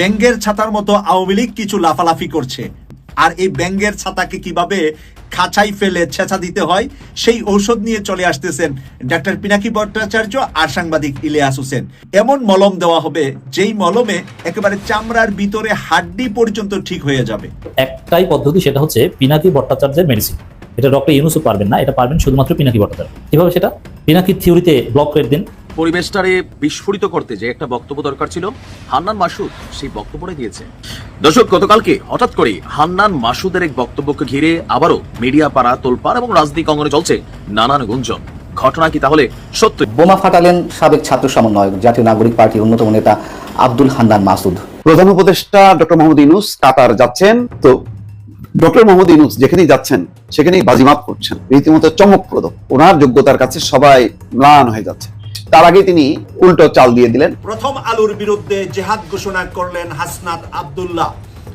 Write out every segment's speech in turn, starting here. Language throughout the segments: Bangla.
ব্যাঙ্গের ছাতার মতো আওয়ামী লীগ কিছু লাফালাফি করছে। আর এই ব্যাঙ্গের ছাতাকে কীভাবে খাঁচাই ফেলে ছেঁচা দিতে হয়, সেই ঔষধ নিয়ে চলে আসতেছেন ডাক্তার পিনাকি ভট্টাচার্য আর সাংবাদিক ইলিয়াস হোসেন। এমন মলম দেওয়া হবে, যেই মলমে একেবারে চামড়ার ভিতরে হাড্ডি পর্যন্ত ঠিক হয়ে যাবে। একটাই পদ্ধতি, সেটা হচ্ছে পিনাকি ভট্টাচার্যের মেডিসিন এটা ডক্টর ইউনুসও পারবেন না, এটা পারবেন শুধুমাত্র পিনাকি ভট্টাচার্য। কীভাবে সেটা? পিনাকির থিওরিতে ব্লক করে দিন। পরিবেশটারে বিস্ফোরিত করতে যে একটা বক্তব্য দরকার ছিল হান্নান মাসুদ সেই বক্তব্যটা দিয়েছে। দর্শক গতকালকে হঠাৎ করে হান্নান মাসুদের এক বক্তব্যকে ঘিরে আবারও মিডিয়া পাড়া তোলপাড় এবং রাজনীতি অঙ্গনে চলছে নানান গুঞ্জন। ঘটনা কি তাহলে সত্য? বোমা ফাটালেন সাবেক ছাত্র সমন্বয়ক জাতীয় নাগরিক পার্টির অন্যতম নেতা আব্দুল হান্নান মাসুদ। প্রধান উপদেষ্টা ডক্টর মোহাম্মদ ইউনুস কাতার যাচ্ছেন। তো ডক্টর মোহাম্মদ ইউনুস যেখানেই যাচ্ছেন সেখানেই বাজিমাত করছেন। রীতিমতো চমকপ্রদ। ওনার যোগ্যতার কাছে সবাই ম্লান হয়ে যাচ্ছে। তার আগে তিনি উল্টো চাল দিয়ে দিলেন। প্রথম আলুর বিরুদ্ধে জেহাদ ঘোষণা করলেন হাসনাত আব্দুল্লাহ।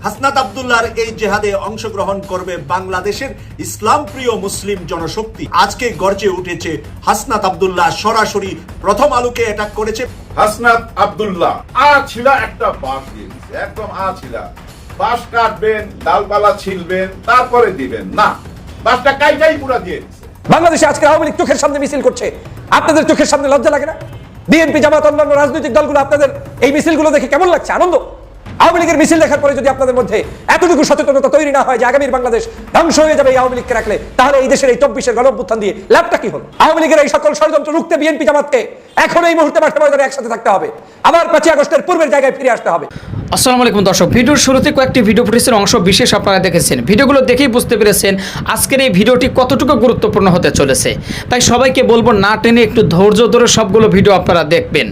হাসনাত আব্দুল্লাহর এই জেহাদে অংশগ্রহণ করবে বাংলাদেশের ইসলাম প্রিয় মুসলিম জনশক্তি। আজকে গর্জে উঠেছে হাসনাত আব্দুল্লাহ সরাসরি প্রথম আলুকে অ্যাটাক করেছে। হাসনাত আব্দুল্লাহ আ ছিলা একটা বাঁশ দিয়ে একদম আ ছিলা বাঁশ কাটবেন ডালপালা ছিলবেন তারপরে দিবেন। না বাঁশটা কাইটাই পুরা দিয়ে বাংলাদেশে আজকে আওয়ামী লীগ চোখের সামনে মিছিল করছে। আপনাদের চোখের সামনে লজ্জা লাগে না? বিএনপি জামাত অন্যান্য রাজনৈতিক দলগুলো আপনাদের এই মিছিলগুলো দেখে কেমন লাগছে? আনন্দ? আওয়ামী লীগের মিছিল দেখার পরে যদি আপনাদের মধ্যে এতটুকু সচেতনতা তৈরি না হয় যে আগামীর বাংলাদেশ ধ্বংস হয়ে যাবে এই আওয়ামী লীগকে রাখলে, তাহলে এই দেশের এই চব্বিশের গণঅভ্যুত্থান দিয়ে লাভটা কি হলো? আওয়ামী লীগের এই সকল ষড়যন্ত্র রুখতে বিএনপি জামাতকে এখন এই মুহূর্তে মাঠে ময়দানে একসাথে থাকতে হবে। আবার পাঁচই আগস্টের পূর্বের জায়গায় ফিরে আসতে হবে। আসসালামু আলাইকুম দর্শক, ভিডিওর শুরুতে কয়েকটি ভিডিও ফুটেজের অংশ বিশেষ আপনারা দেখেছেন। ভিডিওগুলো দেখেই বুঝতে পেরেছেন আজকের এই ভিডিওটি কতটুকু গুরুত্বপূর্ণ হতে চলেছে। তাই সবাইকে বলব, না টেনে একটু ধৈর্য ধরে সবগুলো ভিডিও আপনারা দেখবেন।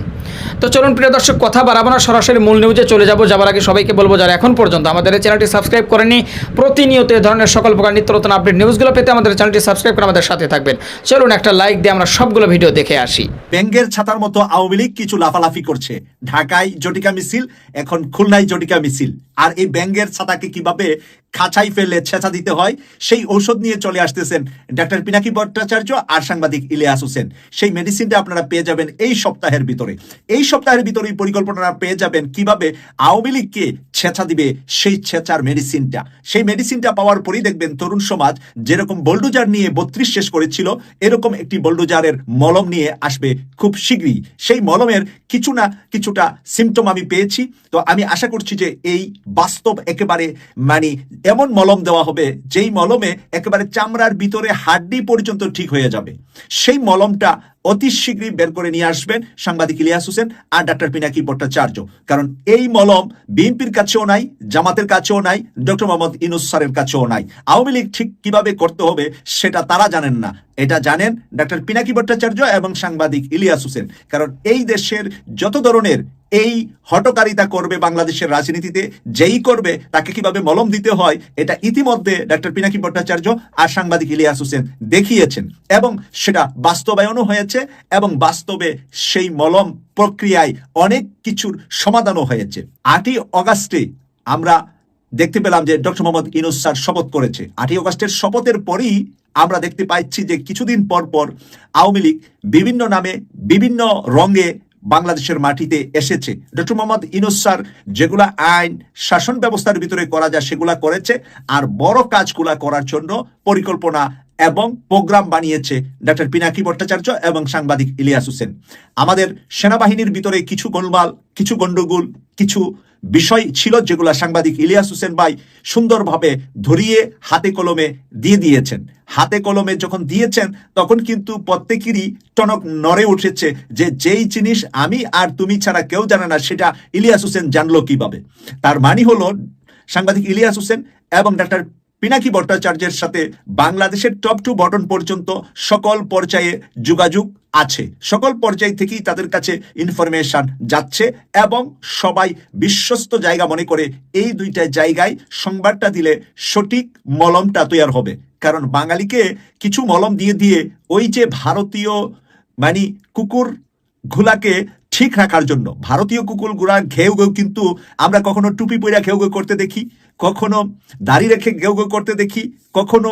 তো চলুন, প্রিয় দর্শক, কথা বাড়াবো না, সরাসরি মূল নিউজে চলে যাব। যাবার আগে সবাইকে বলব, যারা এখন পর্যন্ত আমাদের চ্যানেলটি সাবস্ক্রাইব করেনি প্রতিনিয়ত এ ধরনের সকল প্রকার নিত্য নতুন আপডেট নিউজগুলো পেতে আমাদের চ্যানেলটি সাবস্ক্রাইব করে আমাদের সাথে থাকবেন। চলুন, একটা লাইক দিয়ে আমরা সবগুলো ভিডিও দেখে আসি। ব্যাঙ্গের ছাতার মতো আওয়ামী লীগ কিছু লাফালাফি করছে। ঢাকায় জটিকা মিছিল, এখন খুলনায় জটিকা মিছিল। আর এই ব্যাঙ্গের ছাতাকে কীভাবে খাঁচাই ফেলে ছেঁচা দিতে হয়, সেই ঔষধ নিয়ে চলে আসতেছেন ডাক্তার পিনাকি ভট্টাচার্য আর সাংবাদিক ইলিয়াস হোসেন। সেই মেডিসিনটা আপনারা পেয়ে যাবেন এই সপ্তাহের ভিতরে। এই সপ্তাহের ভিতরে পরিকল্পনা পেয়ে যাবেন কীভাবে আওয়ামী লীগকে ছেঁচা দিবে সেই ছেঁচার মেডিসিনটা সেই মেডিসিনটা পাওয়ার পরেই দেখবেন তরুণ সমাজ যেরকম বোল্ডোজার নিয়ে বত্রিশ শেষ করেছিল, এরকম একটি বোল্ডোজারের মলম নিয়ে আসবে খুব শীঘ্রই। সেই মলমের কিছু না কিছুটা সিমটম আমি পেয়েছি। তো আমি আশা করছি যে এই বাস্তব একেবারে মানে এমন মলম দেওয়া হবে, যেই মলমে একেবারে চামড়ার ভিতরে হাড্ডি পর্যন্ত ঠিক হয়ে যাবে। সেই মলমটা অতি শীঘ্রই বের করে নিয়ে আসবেন সাংবাদিক ইলিয়াস হোসেন আর ডাক্তার পিনাকি ভট্টাচার্য। কারণ এই মলম বিএনপির কাছেও নাই, জামাতের কাছেও নাই, ডক্টর মোহাম্মদ ইনুস স্যারের কাছেও নাই। আওয়ামী লীগ ঠিক কীভাবে করতে হবে সেটা তারা জানেন না। এটা জানেন ডাক্তার পিনাকি ভট্টাচার্য এবং সাংবাদিক ইলিয়াস হোসেন। কারণ এই দেশের যত ধরনের এই হটকারিতা করবে বাংলাদেশের রাজনীতিতে, যেই করবে তাকে কীভাবে মলম দিতে হয়, এটা ইতিমধ্যে ডাক্তার পিনাকি ভট্টাচার্য আর সাংবাদিক ইলিয়াস হোসেন দেখিয়েছেন। এবং সেটা বাস্তবায়নও হয়েছে এবং বাস্তবে সেই মলম প্রক্রিয়ায় অনেক কিছুর সমাধানও হয়েছে। আটই অগাস্টে আমরা দেখতে পেলাম যে ডক্টর মোহাম্মদ ইনুস স্যার শপথ করেছে। আটই অগাস্টের শপথের পরই আমরা দেখতে পাচ্ছি যে কিছুদিন পর পর আওয়ামী লীগ বিভিন্ন নামে বিভিন্ন রঙে বাংলাদেশের মাটিতে এসেছে। ডক্টর মোহাম্মদ ইনুস স্যার, যেগুলা আইন, শাসন ব্যবস্থার ভিতরে করা যায়, সেগুলা করেছে, আর বড় কাজগুলা করার জন্য পরিকল্পনা এবং প্রোগ্রাম বানিয়েছে ডক্টর পিনাকি ভট্টাচার্য এবং সাংবাদিক ইলিয়াস হোসেন। আমাদের সেনাবাহিনীর ভিতরে কিছু গোলমাল, কিছু গন্ডগোল কিছু বিষয় ছিল যেগুলো সাংবাদিক ইলিয়াস হোসেন ভাই সুন্দরভাবে ধরিয়ে হাতে কলমে দিয়ে দিয়েছেন। হাতে কলমে যখন দিয়েছেন, তখন কিন্তু প্রত্যেকেরই টনক নড়ে উঠেছে যে যেই জিনিস আমি আর তুমি ছাড়া কেউ জানে না, সেটা ইলিয়াস হোসেন জানলো কীভাবে। তার মানে হলো, সাংবাদিক ইলিয়াস হোসেন এবং ডাক্তার পিনাকি ভট্টাচার্যের সাথে বাংলাদেশের টপ টু বটন পর্যন্ত সকল পর্যায়ে যোগাযোগ আছে। সকল পর্যায় থেকেই তাদের কাছে ইনফরমেশন যাচ্ছে এবং সবাই বিশ্বস্ত জায়গা মনে করে এই দুইটা জায়গায় সংবাদটা দিলে সঠিক মলমটা তৈয়ার হবে। কারণ বাঙালিকে কিছু মলম দিয়ে দিয়ে ওই যে ভারতীয় মানে কুকুর ঘুলাকে ঠিক রাখার জন্য, ভারতীয় কুকুর গুড়া ঘেউ ঘেউ কিন্তু আমরা কখনো টুপি পইরা ঘেউ ঘেউ করতে দেখি, কখনো দাড়ি রেখে ঘেউ ঘেউ করতে দেখি, কখনো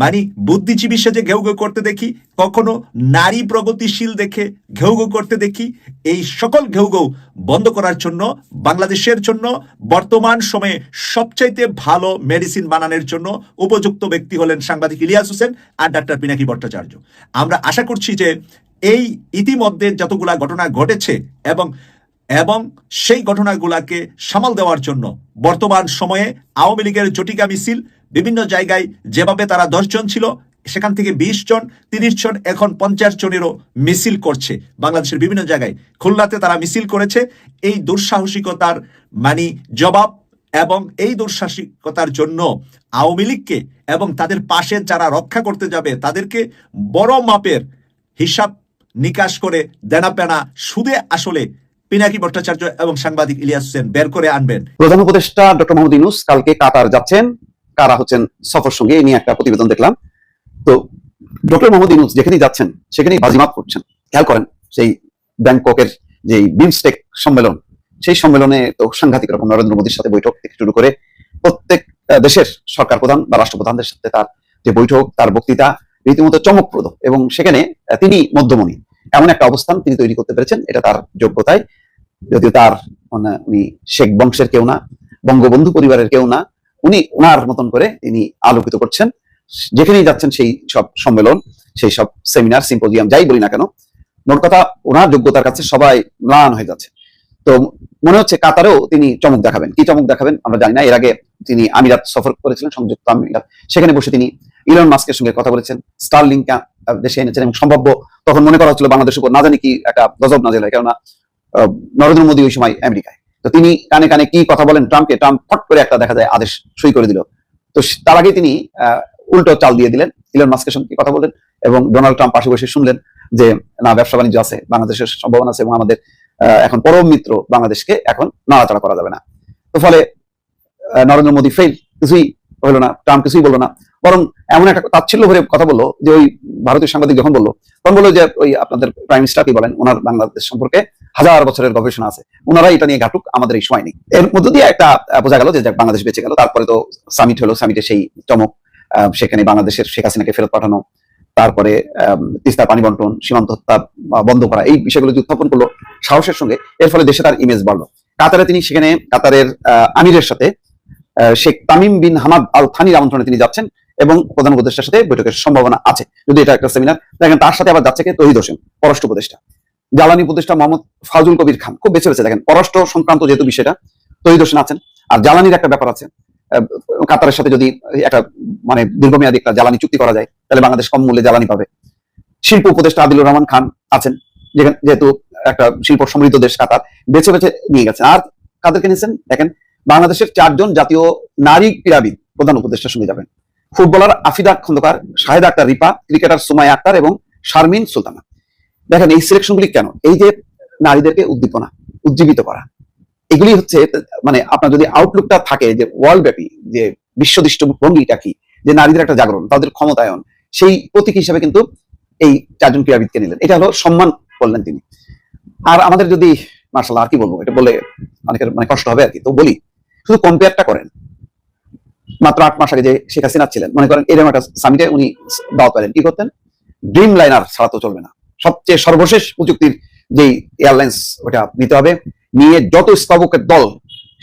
মানে বুদ্ধিজীবী সেজে ঘেউ ঘেউ করতে দেখি কখনো নারী প্রগতিশীল দেখে ঘেউ করতে দেখি, এই সকল ঘেউ বন্ধ করার জন্য, বাংলাদেশের জন্য, বর্তমান সময়ে সবচাইতে ভালো মেডিসিন বানানোর জন্য উপযুক্ত ব্যক্তি হলেন সাংবাদিক ইলিয়াস হোসেন আর ডাক্তার পিনাকি ভট্টাচার্য। আমরা আশা করছি যে এই ইতিমধ্যে যতগুলা ঘটনা ঘটেছে এবং এবং সেই ঘটনাগুলাকে সামাল দেওয়ার জন্য বর্তমান সময়ে আওয়ামী লীগের জটিকা মিছিল বিভিন্ন জায়গায় যেভাবে তারা দশজন ছিল সেখান থেকে বিশ জন, তিরিশ জন, এখন পঞ্চাশ জনেরও মিছিল করছে। বাংলাদেশের বিভিন্ন জায়গায় খুলনাতে তারা মিছিল করেছে। এই দুঃসাহসিকতার মানে জবাব এবং এই দুঃসাহসিকতার জন্য আওয়ামী লীগকে এবং তাদের পাশে যারা রক্ষা করতে যাবে, তাদেরকে বড় মাপের হিসাব নিকাশ করে দেনা পেনা সুদে আসলে পিনাকি ভট্টাচার্য এবং সাংবাদিক ইলিয়াস হোসেন বের করে আনবেন। প্রধান উপদেষ্টা ডক্টর মোহাম্মদ ইউনুস কালকে কাতার যাচ্ছেন। কারা হচ্ছেন সফর সঙ্গে, এই নিয়ে একটা প্রতিবেদন দেখলাম। তো ডক্টর মোহাম্মদ ইউনুস যেখানেই যাচ্ছেন, সেখানেই বাজিমাত করছেন। খেয়াল করেন, সেই ব্যাংককের যে বিমস্টেক সম্মেলন, সেই সম্মেলনে তো সাংঘাতিক রকম নরেন্দ্র মোদীর সাথে বৈঠক থেকে শুরু করে প্রত্যেক দেশের সরকার প্রধান বা রাষ্ট্রপ্রধানদের সাথে তার যে বৈঠক, তার বক্তৃতা রীতিমতো চমকপ্রদ এবং সেখানে তিনি মধ্যমণি। এমন একটা অবস্থান তিনি তৈরি করতে পেরেছেন, এটা তার যোগ্যতায়। যদিও তার মানে উনি শেখ বংশের কেউ না, বঙ্গবন্ধু পরিবারের কেউ না, উনি ওনার মতন করে তিনি আলোকিত করছেন। যেখানেই যাচ্ছেন সেই সব সম্মেলন, সেই সব সেমিনার সিম্পোজিয়াম যাই বলি না কেন, মোট কথা ওনার যোগ্যতার কাছে সবাই ম্লান হয়ে যাচ্ছে। তো মনে হচ্ছে কাতারেও তিনি চমক দেখাবেন। কি চমক দেখাবেন আমরা জানি না। এর আগে তিনি আমিরাত সফর করেছিলেন, সংযুক্ত আমিরাত। সেখানে বসে তিনি ইলন মাস্কের সঙ্গে কথা বলেছেন, স্টারলিংক দেশে এনেছেন এবং সম্ভাব্য তখন মনে করা হচ্ছিল বাংলাদেশের উপর না জানি কি একটা গজব নাজেল হয়। কেননা নরেন্দ্র মোদী ওই সময় আমেরিকায়। তো তিনি কানে কানে কি কথা বলেন, ট্রাম্পকে ট্রাম্প ফট করে একটা দেখা যায় আদেশ সই করে দিল। তো তার আগে তিনি উল্টো চাল দিয়ে দিলেন। ইলন মাস্কের সঙ্গে কথা বলেন এবং ডোনাল্ড ট্রাম্প পাশে বসে শুনলেন যে, না, ব্যবসা বাণিজ্য আছে, বাংলাদেশের সম্ভাবনা আছে এবং আমাদের এখন পরম মিত্র বাংলাদেশকে এখন নাড়াচাড়া করা যাবে না। তো ফলে নরেন্দ্র মোদী ফেল কিছুই হলো না ট্রাম্প কিছুই বলল না। বরং এমন একটা তাচ্ছিল্য ভরে কথা বলল যে ওই ভারতীয় সাংবাদিক যখন বলল, তখন বলল যে ওই আপনাদের প্রাইম মিনিস্টার কি বলেন? ওনার বাংলাদেশ সম্পর্কে হাজার বছরের গবেষণা আছে। ওনারা এটা নিয়ে ঘাটুক, আমাদের এই সময় নেই। এর মধ্য দিয়ে একটা বোঝা গেল যে বাংলাদেশ বেঁচে গেল, তারপরে তো সামিট হলো সামিটে সেই চমক। সেখানে বাংলাদেশের শেখ হাসিনাকে ফেরত পাঠানো, তারপরে তিস্তা পানি বন্টন, সীমান্ত হত্যা বন্ধ করা, এই বিষয়গুলো উত্থাপন করল, সাহসের সঙ্গে, এর ফলে দেশে তার ইমেজ বাড়লো। কাতারে তিনি সেখানে, কাতারের আমিরের সাথে Sheikh Tamim bin Hamad Al থানির আমন্ত্রণে তিনি যাচ্ছেন এবং প্রধান উপদেষ্টার সাথে বৈঠকের সম্ভাবনা আছে। যদি এটা একটা সেমিনার দেখেন তার সাথে আবার যাচ্ছে কে? তহিদ হোসেন, পররাষ্ট্র উপদেষ্টা। জ্বালানি উপদেষ্টা মোহাম্মদ ফাজুল কবির খান, খুব বেছে বেছে দেখেন, পররাষ্ট্র সংক্রান্ত যেহেতু বিষয়টা, তহিদ হোসেন আছেন, আর জ্বালানির একটা ব্যাপার আছে। কাতারের সাথে যদি একটা মানে দীর্ঘমেয়াদী একটা জ্বালানি চুক্তি করা যায়, তাহলে বাংলাদেশ কম মূল্যে জ্বালানি পাবে। শিল্প উপদেষ্টা আদিলুর রহমান খান আছেন, যেখানে, যেহেতু একটা শিল্প সমৃদ্ধ দেশ কাতার, বেছে বেছে নিয়ে গেছেন আর কাদেরকে নিয়েছেন? দেখেন, বাংলাদেশের চারজন জাতীয় নারী ক্রীড়াবিদ প্রধান উপদেষ্টার সঙ্গে যাবেন। ফুটবলার আফিদা খন্দকার, শাহেদ আক্তার রিপা, ক্রিকেটার সুমাই আক্তার এবং শারমিন সুলতানা। দেখেন, এই সিলেকশনগুলি কেন? এই যে নারীদেরকে উদ্দীপনা, উজ্জীবিত করা। এগুলি হচ্ছে মানে আপনার যদি আউটলুকটা থাকে যে ওয়ার্ল্ড ব্যাপী যে বিশ্বদৃষ্ট ভঙ্গিটা কি, যে নারীদের একটা জাগরণ, তাদের ক্ষমতায়ন, সেই প্রতীক হিসেবে কিন্তু এই চারজন ক্রীড়াবিদকে নিলেন। এটা হলো সম্মান করলেন তিনি। আর আমাদের যদি, মার্শাল আর কি বলব? এটা বলে অনেকের মানে কষ্ট হবে আর কি। তো বলি, শুধু কম্পেয়ারটা করেন। মাত্র আট মাস আগে যে শেখ হাসিনা ছিলেন, মনে করেন এরকম একটা সামিটে উনি দাওয়াত পেলেন। কি করতেন? ড্রিম লাইনার ছাড়া তো চলবে না। সবচেয়ে সর্বশেষ প্রযুক্তির যেই এয়ারলাইন্স ওটা নিতে হবে। নিয়ে যত স্তবকের দল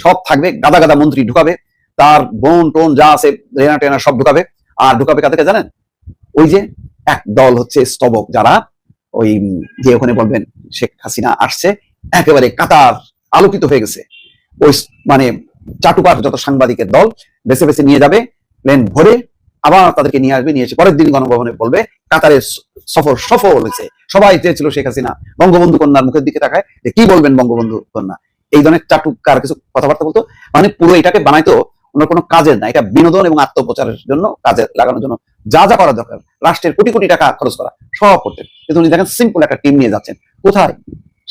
সব থাকবে, গাদা গাদা মন্ত্রী ঢুকাবে, তার বোন টোন যা আছে, রেনা টেনা সব ঢুকাবে। আর ঢুকাবে কাদেরকে জানেন? ওই যে এক দল হচ্ছে স্তবক যারা, ওই যে ওখানে বলবেন, শেখ হাসিনা আসছে, একেবারে কাতার আলোকিত হয়ে গেছে। ওই মানে চাটুকার যত সাংবাদিকের দল, বেছে বেছে নিয়ে যাবে, প্লেন ভরে আবার তাদেরকে নিয়ে আসবে, নিয়ে এসে পরের দিন গণভবনে বলবে কাতারের সফর সফল হয়েছে। সবাই চেয়েছিল শেখ হাসিনা। বঙ্গবন্ধু কন্যার মুখের দিকে তাকায়, যে কি বলবেন বঙ্গবন্ধু কন্যা? এই ধরনের চাটুকার কিছু কথাবার্তা বলতো? মানে পুরো এটাকে বানাইতো ওনার কোনো কাজের না, এটা বিনোদন এবং আত্মপ্রচারের জন্য, কাজে লাগানোর জন্য যা যা করা দরকার। রাষ্ট্রের কোটি কোটি টাকা খরচ করা, সব করতেন। কিন্তু উনি দেখেন সিম্পল একটা টিম নিয়ে যাচ্ছেন। কোথায়?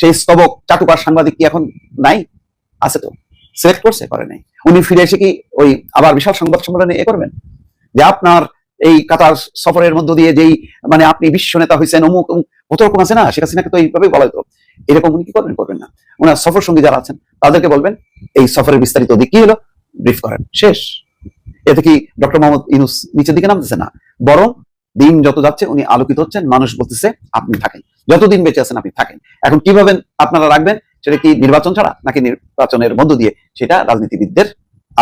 সেই স্তবক, চাটুকার সাংবাদিক কি এখন নাই? আছে তো। সিলেক্ট করছে, করে নাই। উনি ফিরে এসে কি ওই আবার বিশাল সংবাদ সম্মেলনে এ করবেন? যে আপনার এই কাতার সফরের মধ্য দিয়ে যেই মানে আপনি বিশ্ব নেতা হয়েছেন অমুক কত রকম আছে না? শেখ হাসিনাকে তো এইভাবেই বলা হতো এরকম উনি কি করবেন? করবেন না। ওনার সফর সঙ্গী যারা আছেন, তাদেরকে বলবেন, এই সফরের বিস্তারিত দিক কি হলো? ব্রিফ করেন। শেষ। এতে কি ডক্টর মোহাম্মদ ইউনুস নিচের দিকে নামতেছে না? বরং দিন যত যাচ্ছে উনি আলোকিত হচ্ছেন, মানুষ বলতেছে, আপনি থাকেন। যতদিন বেঁচে আছেন, আপনি থাকেন। এখন কীভাবে আপনারা রাখবেন? সেটা কি নির্বাচন ছাড়া? নাকি নির্বাচনের মধ্য দিয়ে? সেটা রাজনীতিবিদদের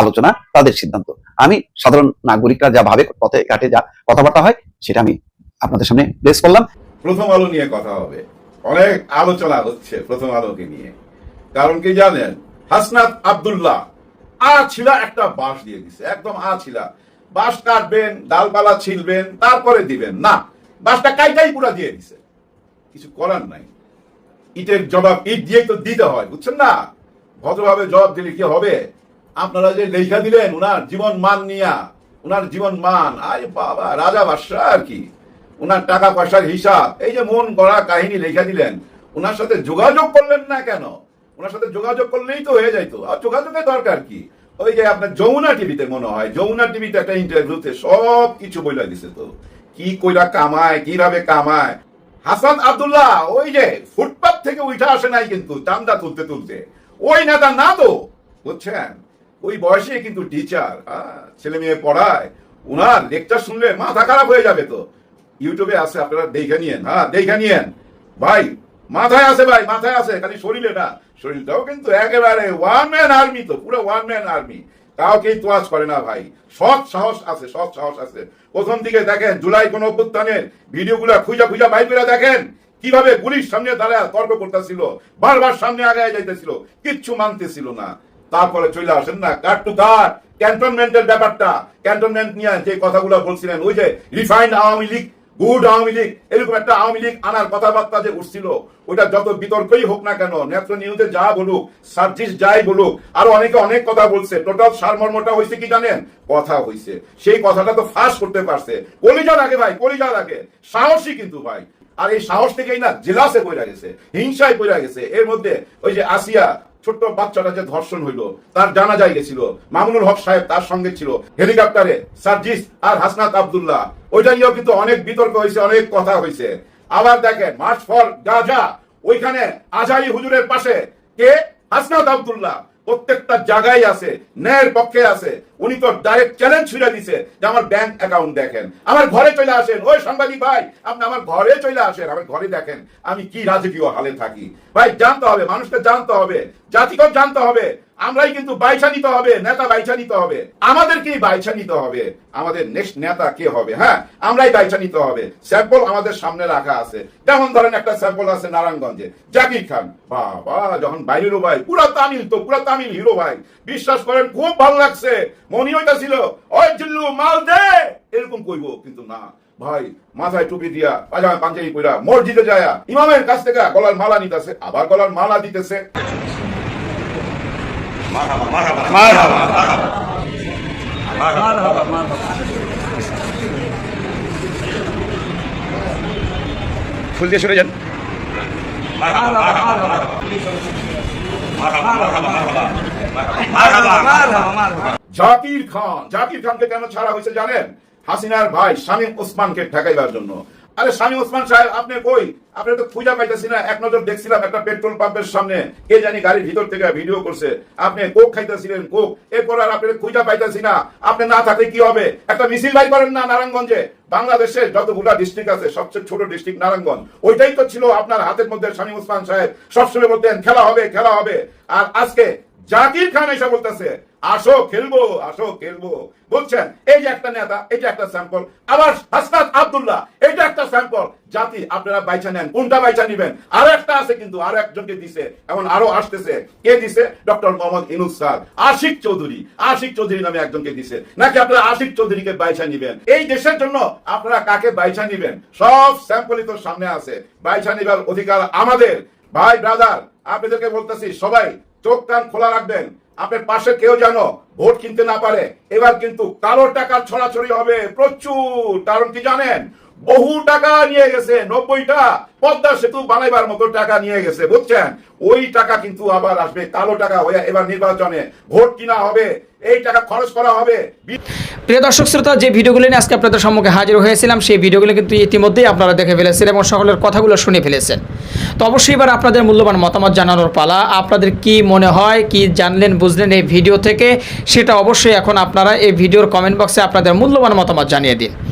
আলোচনা, তাদের সিদ্ধান্ত। আমি সাধারণ নাগরিকরা যা ভাবে, পথে, ঘাটে যা কথাবার্তা হয়, সেটা আমি আপনাদের সামনে প্লেস করলাম। প্রথম আলো নিয়ে কথা হবে। অনেক আলোচনা হচ্ছে প্রথম আলোকে নিয়ে। কারণ কি জানেন? হাসনাত আব্দুল্লাহ আ ছিলা একটা বাঁশ দিয়ে দিছে, একদম আ ছিলা বাঁশ কাটবেন, ডালপালা ছিলবেন, তারপরে দিবেন। না, বাঁশটা কাইটাই পুরা দিয়ে দিছে। কিছু করার নাই। ইটের জবাব ইট দিয়ে তো দিতে হয়, বুঝছেন না? ভদ্রভাবে জবাব দিলে কি হবে? আপনারা যে লেখা দিলেন, উনার জীবন মান নিয়া, উনার জীবন মান, আরে বাবা, রাজা বাদশাহ আর কি। উনার টাকা পয়সার হিসাব, এই যে মন গড়া কাহিনী লেখা দিলেন, উনার সাথে যোগাযোগ করলেন না কেন? ওনার সাথে যোগাযোগ করলেই তো হয়ে যাইতো। আর যোগাযোগের দরকার কি? ওই যে আপনার যমুনা টিভিতে মনে হয়, যমুনা টিভিতে একটা ইন্টারভিউতে সব কিছু বইলা দিছে তো। কি কইরা কামায়, কীভাবে কামায়? হাসান আব্দুল্লাহ, ওই যে ফুটপাথ থেকে উঠে আসে নাই কিন্তু, চান্দা তুলতে তুলতে ওই নেতা না তো, বুঝছেন? ওই বয়সে কিন্তু টিচার ছেলে মেয়ে পড়ায়, উনার লেকচার শুনলে মাথা খারাপ হয়ে যাবে তো। ইউটিউবে আছে, আপনারা দেখে নিয়েন হ্যাঁ দেখে নিয়েন। ভাই, মাথায় আছে ভাই, মাথায় আছে, খালি শরীরে না শরীরটাও কিন্তু একেবারে ওয়ান ম্যান আর্মি তো, পুরো ওয়ান ম্যান আর্মি কাউকেই তোয়াজ করে না ভাই। সৎ সাহস আছে, সৎ সাহস আছে। প্রথম দিকে দেখেন, জুলাই কোন অভ্যুত্থানের ভিডিওগুলো খুঁজা খুঁজা বাইর করে দেখেন, কীভাবে পুলিশ সামনে দাঁড়া তর্ক করতেছিল, বারবার সামনে আগায় যাইতেছিল, কিচ্ছু মানতেছিল না। তারপরে চলে আসেন না। কাট টু কাট ক্যান্টনমেন্টের ব্যাপারটা। ক্যান্টনমেন্ট নিয়ে যে কথাগুলো বলছিলেন, ওই যে রিফাইন্ড আওয়ামী লীগ গুড আওয়ামী লীগ, এরকম একটা আওয়ামী লীগ আনার কথাবার্তা যে উঠছিল, ওইটা যত বিতর্কই হোক না কেন নেত্র নিউজে যা বলুক, সার্জিস যাই বলুক, আরও অনেকে অনেক কথা বলছে। টোটাল সারমর্মটা হয়েছে কি জানেন? কথা হয়েছে সেই কথাটা তো ফাঁস করতে পারছে। কলিজা লাগে ভাই কলিজা লাগে সাহসী কিন্তু ভাই। আর এই সাহস থেকেই না জেলাসে পড়া গেছে, হিংসায় পড়া গেছে। এর মধ্যে ওই যে আসিয়া ছোট্ট বাচ্চাটা যে ধর্ষণ হইল, তার জানা যায় গেছিল। মামুনুল হক সাহেব তার সঙ্গে ছিল। হেলিকপ্টারে সার্জিস আর হাসনাত আব্দুল্লাহ। ওইটা নিয়েও কিন্তু অনেক বিতর্ক হয়েছে, অনেক কথা হয়েছে। আবার দেখেন, মার্চ ফর গাজা। ওইখানে আজারি হুজুরের পাশে কে? হাসনাত আব্দুল্লাহ। প্রত্যেকটা জায়গায় আছে, ন্যায়ের পক্ষে আছে। উনি তো ডাইরেক্ট চ্যালেঞ্জ ছুড়ে দিছে যে আমার ব্যাংক অ্যাকাউন্ট দেখেন। আমার ঘরে চলে আসেন। ওই সাংবাদিক ভাই, আপনি আমার ঘরে চলে আসেন। আমার ঘরে দেখেন, আমি কি রাজকীয় হালে থাকি। ভাই, জানতে হবে, মানুষকে জানতে হবে জাতিগত জানতে হবে। আমরাই কিন্তু বাইছা নিতে হবে, নেতা বাইছা নিতে হবে। আমাদেরকেই বাইছা নিতে হবে। আমাদের নেক্সট নেতা কে হবে হ্যাঁ? আমরাই বাইছা নিতে হবে। স্যাম্পল আমাদের সামনে রাখা আছে। যেমন ধরেন একটা স্যাম্পল আছে নারায়ণগঞ্জে। জাকির খান। বাবা, যখন বাইরেরও ভাই, পুরা তামিল তো, পুরা তামিল হিরো ভাই। বিশ্বাস করেন, খুব ভালো লাগছে। মনে হইতাছিল ওই জিল্লু মাল দে! এরকম কইব কিন্তু না। ভাই মাথায় টুপি দিয়া পাজামা পাঞ্জাবি পইরা মসজিদে যায় ইমামের কাছ থেকে গলার মালা নিতেছে আবার গলার মালা দিতেছে। ফুল দিয়ে সরে যান। জাকির খান, জাকির খানকে কেন ছাড়া হয়েছে জানেন? হাসিনার ভাই শামীম ওসমানকে ঠেকাইবার জন্য। আরে শামীম ওসমান সাহেব, আপনি কই? আপনি তো খুঁজা পাইতেছি না, এক নজর দেখছিলাম একটা পেট্রোল পাম্পের সামনে। কে জানি গাড়ির ভিতর থেকে ভিডিও করছে। আপনি কোক খাইতেছিলেন, কোক। এরপর আর আপনি খুঁজা পাইতেছি না। আপনি না থাকলে কি হবে? একটা মিছিল বাই করেন না নারায়ণগঞ্জে। বাংলাদেশের যতগুলা ডিস্ট্রিক্ট আছে, সবচেয়ে ছোট ডিস্ট্রিক্ট নারায়ণগঞ্জ। ওইটাই তো ছিল আপনার হাতের মধ্যে শামীম ওসমান সাহেব। সবসময় বলতেন, খেলা হবে খেলা হবে। আর আজকে জাকির খান এসে বলতেছে, আসো, খেলব আসো, খেলব। বলছেন, এই যে একটা নেতা, এটা একটা স্যাম্পল আবার হাসনাত আব্দুল্লাহ, এটা একটা স্যাম্পল জাতি, আপনারা বাইচা নেন কোনটা বাইচা নিবেন। আরও একটা আছে কিন্তু, আরও একজনকে দিছে এখন আরও আসতেছে। কে দিছে? Doctor Mohammad Yunus sir. Ashiq Chowdhury Ashiq Chowdhury নামে একজনকে দিছে। নাকি আপনারা আশিক চৌধুরীকে বাইচা নিবেন? এই দেশের জন্য আপনারা কাকে বাইচা নিবেন? সব স্যাম্পলই তো সামনে আছে। বাইচা নিবার অধিকার আমাদের। ভাই ব্রাদার আপনাদেরকে বলতেছি, সবাই চোখ কান খোলা রাখবেন। আপনার পাশে কেউ যেন ভোট কিনতে না পারে। এবার কিন্তু কালো টাকার ছড়াছড়ি হবে প্রচুর। কারণ কি জানেন? বহু টাকা নিয়ে গেছে, নব্বইটা। পদ্মা সেতু বানাইবার মতো টাকা নিয়ে গেছে, বুঝছেন? ওই টাকা কিন্তু আবার আসবে, কালো টাকা হয়ে এবার নির্বাচনে ভোট কিনা হবে, এই টাকা খরচ করা হবে। প্রিয় দর্শক, শ্রোতা, যে ভিডিওগুলো নিয়ে আজকে আপনাদের সম্মুখে হাজির হয়েছিলাম, সেই ভিডিওগুলো কিন্তু ইতিমধ্যেই আপনারা দেখে ফেলেছেন এবং সকলের কথাগুলো শুনে ফেলেছেন। তো অবশ্যই এবার আপনাদের মূল্যবান মতামত জানানোর পালা। আপনাদের কি মনে হয়, কি জানলেন, বুঝলেন এই ভিডিও থেকে, সেটা অবশ্যই এখন আপনারা এই ভিডিওর কমেন্ট বক্সে আপনাদের মূল্যবান মতামত জানিয়ে দিন।